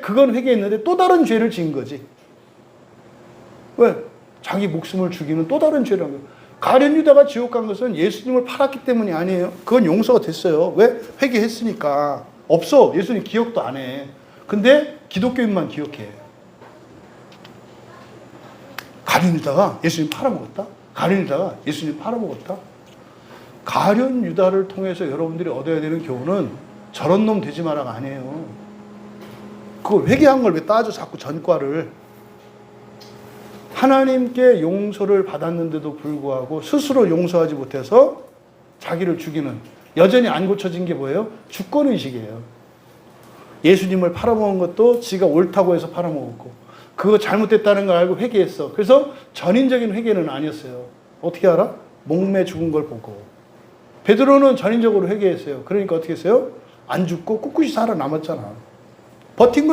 그건 회개했는데 또 다른 죄를 지은 거지. 왜? 자기 목숨을 죽이는 또 다른 한 거예요. 가련 유다가 지옥 간 것은 예수님을 팔았기 때문이 아니에요. 그건 용서가 됐어요. 왜? 회개했으니까. 없어. 예수님 기억도 안 해. 근데 기독교인만 기억해. 가련 유다가 예수님 팔아먹었다? 가련 유다가 예수님 팔아먹었다? 가련 유다를 통해서 여러분들이 얻어야 되는 교훈은 저런 놈 되지 마라가 아니에요. 그걸 회개한 걸 왜 따져 자꾸 전과를 하나님께 용서를 받았는데도 불구하고 스스로 용서하지 못해서 자기를 죽이는 여전히 안 고쳐진 게 뭐예요? 주권 의식이에요. 예수님을 팔아먹은 것도 지가 옳다고 해서 팔아먹었고 그거 잘못됐다는 걸 알고 회개했어. 그래서 전인적인 회개는 아니었어요. 어떻게 알아? 목매 죽은 걸 보고. 베드로는 전인적으로 회개했어요. 그러니까 어떻게 했어요? 안 죽고 꿋꿋이 살아남았잖아. 버틴 거예요.